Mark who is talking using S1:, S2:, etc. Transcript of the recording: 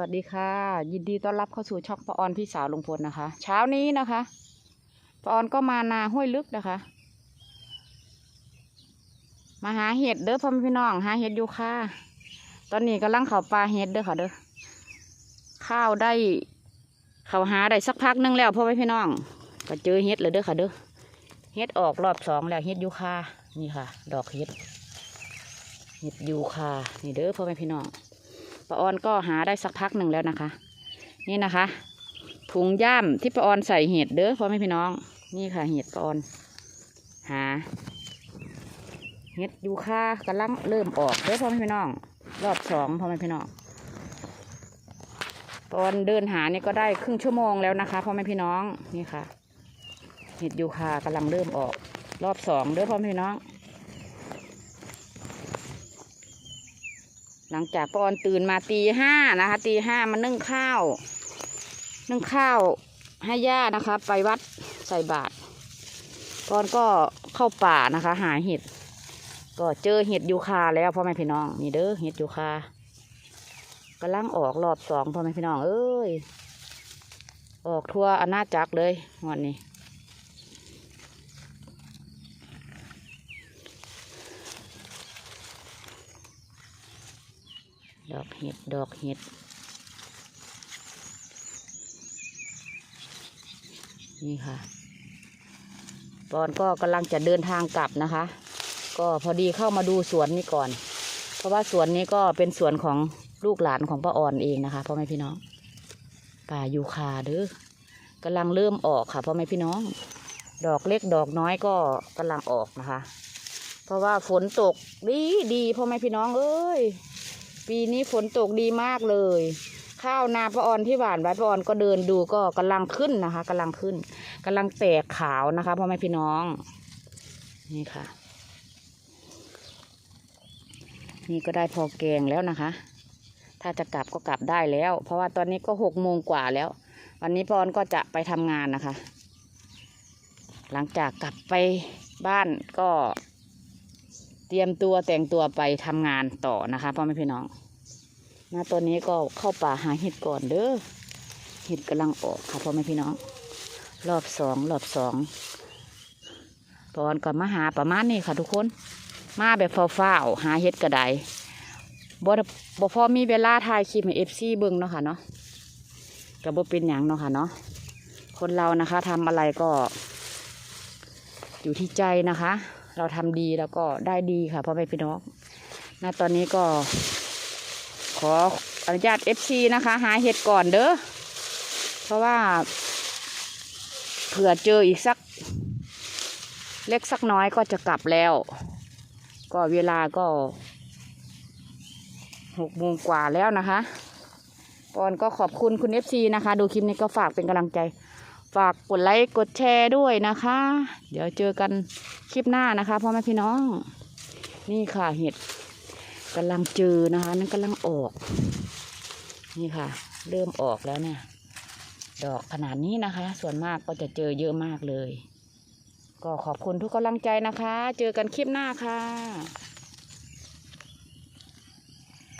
S1: วัสดีค่ะ ยินดีต้อนรับเข้าสู่ช่องปะออนพี่สาวลุงพลนะคะ เช้านี้นะคะปะออนก็มานาห้วยลึกนะคะ มาหาเห็ดเด้อพ่อแม่พี่น้อง หาเห็ดอยู่ค่ะ ตอนนี้กำลังเขาปลาเห็ดเด้อค่ะเด้อข้าวได้เขาหาได้สักพักหนึงแล้วพ่อแม่พี่น้อง ก็เจอเห็ดเลยเด้อค่ะเด้อเห็ดออกรอบสองแล้วเห็ดอยู่คานี่ค่ะ ดอกเห็ดเห็ดอยู่คานี่เด้อพ่อแม่พี่น้อง ป้าออนก็หาได้สักพักหนึ่งแล้วนะคะ นี่นะคะถุงย่ามที่ป้าออนใส่เห็ดเด้อพ่อแม่พี่น้อง นี่ค่ะเห็ดป้าออนหาเห็ดยูคากำลังเริ่มออกเด้อพ่อแม่พี่น้อง รอบสองพ่อแม่พี่น้องป้าออนเดินหานี่ก็ได้ครึ่งชั่วโมงแล้วนะคะพ่อแม่พี่น้องนี่ค่ะเห็ดยูคากำลังเริ่มออก รอบสองเด้อพ่อแม่พี่น้อง หลังจากปอนตื่นมาตีห้านะคะตีห้ามานึ่งข้าว นึ่งข้าวให้ย่านะคะ ไปวัดใส่บาตรปอนก็เข้าป่านะคะ หาเห็ด ก็เจอเห็ดยูคาแล้วพ่อแม่พี่น้องนี่เด้อเห็ดยูคากำลังออกรอบสองพ่อแม่พี่น้องเอ้ยออกทั่วอาณาจักรเลยวันนี้ ดอกเห็ด ดอกเห็ด นี่ค่ะ ปอนก็กำลังจะเดินทางกลับนะคะ ก็พอดีเข้ามาดูสวนนี้ก่อน เพราะว่าสวนนี้ก็เป็นสวนของลูกหลานของป้าอ่อนเองนะคะพ่อแม่พี่น้อง ป่ายูคาเด้อกำลังเริ่มออกค่ะพ่อแม่พี่น้อง ดอกเล็กดอกน้อยก็กำลังออกนะคะ เพราะว่าฝนตกดีดีพ่อแม่พี่น้องเอ้ย ปีนี้ฝนตกดีมากเลย ข้าวนาปะออนที่หวานไว้ปะออนก็เดินดูก็กำลังขึ้นนะคะกำลังขึ้นกำลังแตกขาวนะคะพ่อแม่พี่น้อง นี่ค่ะ นี่ก็ได้พอแกงแล้วนะคะ ถ้าจะกลับก็กลับได้แล้ว เพราะว่าตอนนี้ก็หกโมงกว่าแล้ว วันนี้ปออนก็จะไปทำงานนะคะ หลังจากกลับไปบ้านก็ เตรียมตัวแต่งตัวไปทำงานต่อนะคะพ่อแม่พี่น้องณตอนนี้ก็เข้าป่าหาเห็ดก่อนเด้อเห็ดกำลังออกค่ะพ่อแม่พี่น้อง รอบสองรอบสองตอนก่อนมาหาประมาณนี้ค่ะทุกคน มาแบบเฝ้าๆหาเห็ดกระไดบ่บ่พอมีเวลาถ่ายคลิปให้เอฟซีเบิ่งเนาะค่ะเนาะก็บ่เป็นหยังเนาะค่ะเนาะคนเรานะคะทำอะไรก็ อยู่ที่ใจนะคะ เราทำดีแล้วก็ได้ดีค่ะพ่อแม่พี่น้องณตอนนี้ก็ ขออนุญาตเอฟซีนะคะ หาเห็ดก่อนเด้อเพราะว่าเผื่อเจออีกสัก เล็กสักน้อยก็จะกลับแล้ว ก็เวลาก็หกโมงกว่าแล้วนะคะปอนก็ขอบคุณคุณเอฟซีนะคะ ดูคลิปนี้ก็ฝากเป็นกำลังใจ ฝากกดไลค์กดแชร์ด้วยนะคะ เดี๋ยวเจอกันคลิปหน้านะคะพ่อแม่พี่น้อง นี่ค่ะเห็ดกำลังเจอนะคะ นั่นกำลังออก นี่ค่ะ เริ่มออกแล้วเนี่ยดอกขนาดนี้นะคะ ส่วนมากก็จะเจอเยอะมากเลย ก็ขอบคุณทุกกำลังใจนะคะ เจอกันคลิปหน้าค่ะ